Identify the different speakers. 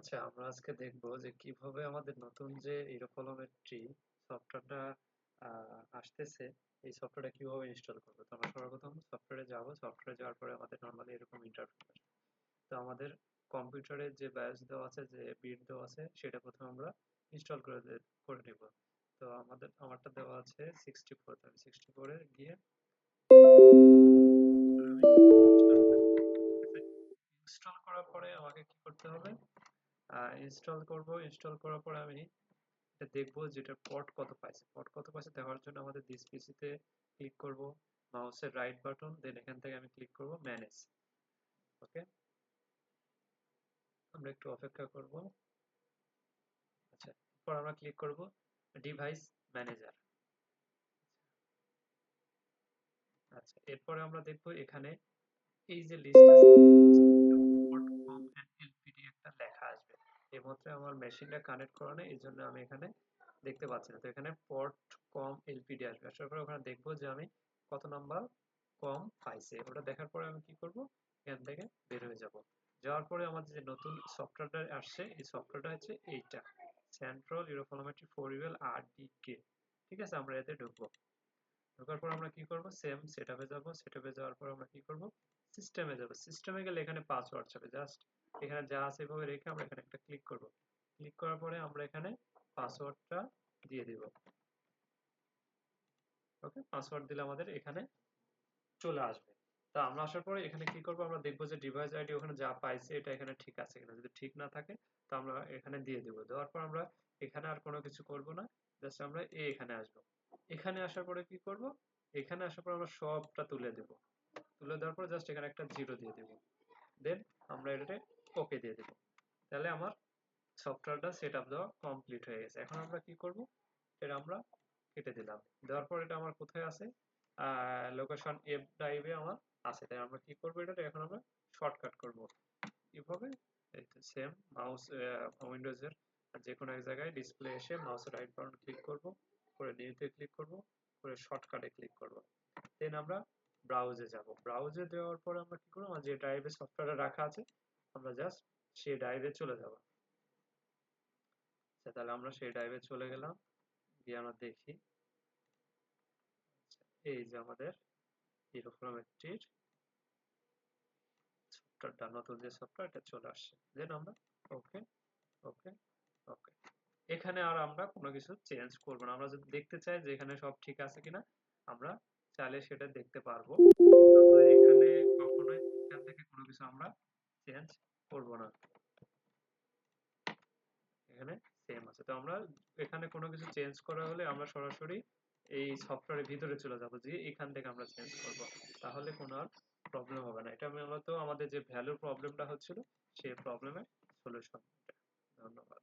Speaker 1: আচ্ছা আমরা আজকে দেখব যে কীভাবে আমাদের নতুন যে ইরোফলোমেট্রি সফটওয়্যারটা আসতেছে, এই সফটওয়্যারটা কীভাবে ইনস্টল করব? তো আমরা সর্বপ্রথম সফটওয়্যারে যাব। সফটওয়্যারে যাওয়ার পরে আমাদের নর্মালি এরকম ইন্টারফেস আসবে। তো আমাদের কম্পিউটারে যে বায়োস দেওয়া আছে, যে বিট দেওয়া আছে, সেটা প্রথমে আমরা ইনস্টল করে করে নেব। তো আমাদের, আমারটা দেওয়া আছে সিক্সটি ফোর আমি সিক্সটি ফোরে গিয়ে ইনস্টল করার পরে আমাকে কি করতে হবে? ইনস্টল করব ইনস্টল করার পরে আমি এটা দেখব যেটা পট কত পাইছে। পট কত পাইছে দেখার জন্য আমাদের দিস পিসিতে ক্লিক করব মাউসের রাইট বাটন দেন এখান থেকে আমি ক্লিক করব ম্যানেজ ওকে আমরা একটু অপেক্ষা করব। আচ্ছা এরপর আমরা ক্লিক করব ডিভাইস ম্যানেজার আচ্ছা এরপরে আমরা দেখব এখানে এই যে লিস্ট আছে এই মাত্র আমার মেশিনটা কানেক্ট করা নেই এই জন্য আমি এখানে দেখতে পাচ্ছি না। তো এখানে পট কম এলপিডি আসবে। আসার পরে ওখানে দেখব যে আমি কত নাম্বার কম পাইছে। ওটা দেখার পরে আমি কি করব? এখান থেকে বের হয়ে যাব। যাওয়ার পরে আমাদের যে নতুন সফটওয়্যারটা আসছে, এই সফটওয়্যারটা হচ্ছে এইটা। সেন্ট্রাল ইউরোফলোমেট্রি ফোর ইউএল আর ডি কে ঠিক আছে? আমরা এতে ঢুকবো। ঢোকার পর আমরা কি করব? সেম সেটআপে যাব। সেটআপে যাওয়ার পর আমরা কি করব? সিস্টেমে যাব। সিস্টেমে গেলে এখানে পাসওয়ার্ড যাবে জাস্ট এখানে যা আছে এভাবে রেখে আমরা এখানে একটা ক্লিক করব। ক্লিক করার পরে আমরা এখানে পাসওয়ার্ডটা দিয়ে দিব। ওকে পাসওয়ার্ড দিলে আমাদের এখানে চলে আসবে। তা আমরা আসার পরে এখানে কি করব? আমরা দেখব যে ডিভাইস আইডি ওখানে যা পাইছে এটা এখানে ঠিক আছে কিনা। যদি ঠিক না থাকে, তো আমরা এখানে দিয়ে দেব। দেওয়ার পর আমরা এখানে আর কোনো কিছু করব না। জাস্ট আমরা এ এখানে আসব। এখানে আসার পরে কি করব? এখানে আসার পর আমরা সবটা তুলে দেব। তুলে দেওয়ার পর জাস্ট এখানে একটা জিরো দিয়ে দেব। দেন আমরা এটাতে ওকে দিয়ে দেব। তাহলে আমার সফটওয়্যারটা সেট আপ দেওয়া কমপ্লিট হয়ে গেছে। এখন আমরা কি করব? এটা আমরা কেটে দিলাম। দেওয়ার পর এটা আমার কোথায় আছে? লোকেশন এফ ড্রাইভে আমার আছে। তাই আমরা কি করব এটা এখন আমরা শর্টকাট করব। কীভাবে? সেম মাউস উইন্ডোজের যে কোনো এক জায়গায় ডিসপ্লে এসে মাউসের রাইট বাটন ক্লিক করব, করে নিউতে ক্লিক করব, করে শর্টকাটে ক্লিক করব। দেন আমরা ব্রাউজে যাব। ব্রাউজে দেওয়ার পর আমরা কি করব? যে ড্রাইভে সফটওয়্যারটা রাখা আছে আমরা জাস্ট সেই ড্রাইভে চলে যাব। আচ্ছা তাহলে আমরা সেই ড্রাইভে চলে গেলাম গিয়ে আমরা দেখি। আচ্ছা, এই যে আমাদের ইরোফ্লোমেট্রির সফটওয়্যারটা নতুন যে সফটওয়্যারটা চলে আসছে। দেন আমরা ওকে ওকে ওকে এখানে আর আমরা কোনো কিছু চেঞ্জ করব না। আমরা যদি দেখতে চাই যে এখানে সব ঠিক আছে কিনা আমরা চাইলে সেটা দেখতে পারব। আমরা এখানে কখনোই এখান থেকে কোনো কিছু আমরা চেঞ্জ করব না। এখানে সেম আছে। তো আমরা এখানে কোনো কিছু চেঞ্জ করা হলে আমরা সরাসরি এই সফটওয়্যারের ভিতরে চলে যাব যে এখান থেকে আমরা চেঞ্জ করব। তাহলে কোনো আর প্রবলেম হবে না। এটা মূলত আমাদের যে ভ্যালুর প্রবলেমটা হচ্ছিল, সেই প্রবলেমের সলিউশন ধন্যবাদ।